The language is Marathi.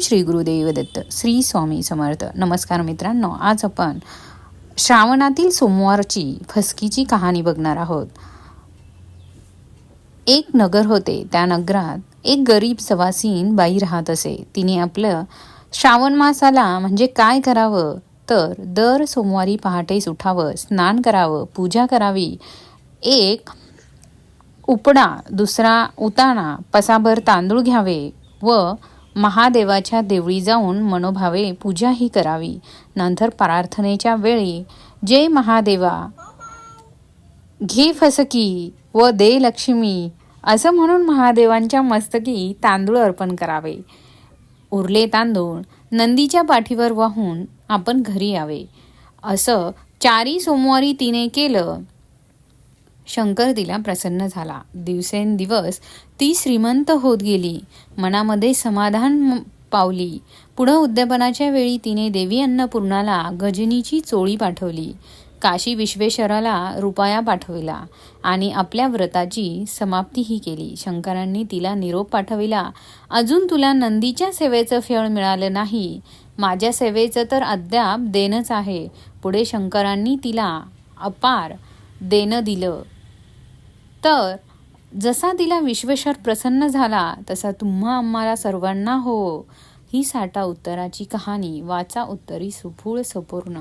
श्री गुरुदेव दत्त श्री स्वामी समर्थ. नमस्कार मित्रांनो आज आपण श्रावणातील सोमवारची फसकीची कहाणी बघणार आहोत. एक नगर होते त्या नगरात एक गरीब सवासीन बाई राहत असे. तिने आपलं श्रावण मासाला म्हणजे काय करावं? तर दर सोमवारी पहाटेच उठावं स्नान करावं पूजा करावी. एक उपडा दुसरा उताणा पसाभर तांदूळ घ्यावे व महादेवाच्या देवळी जाऊन मनोभावे पूजाही करावी. नंतर प्रार्थनेच्या वेळी जय महादेवा घे फसकी व दे लक्ष्मी असं म्हणून महादेवांच्या मस्तकी तांदूळ अर्पण करावे. उरले तांदूळ नंदीच्या पाठीवर वाहून आपण घरी यावे. असं चारी सोमवारी तिने केलं. शंकर तिला प्रसन्न झाला. दिवसेंदिवस ती श्रीमंत होत गेली. मनामध्ये समाधान पावली. पुढं उद्यापनाच्या वेळी तिने देवी अन्नपूर्णाला गजनीची चोळी पाठवली. काशी विश्वेश्वराला रुपया पाठविला आणि आपल्या व्रताची समाप्तीही केली. शंकरांनी तिला निरोप पाठविला अजून तुला नंदीच्या सेवेचं फळ मिळालं नाही. माझ्या सेवेचं तर अद्याप देणंच आहे पुढे शंकरांनी तिला अपार देणं दिलं. तर जसा तिला विश्वेश्वर प्रसन्न झाला तसा तुम्हा आम्हाला सर्वांना हो. ही साठा उत्तराची कहाणी वाचा उत्तरी सुफूळ सपूर्ण.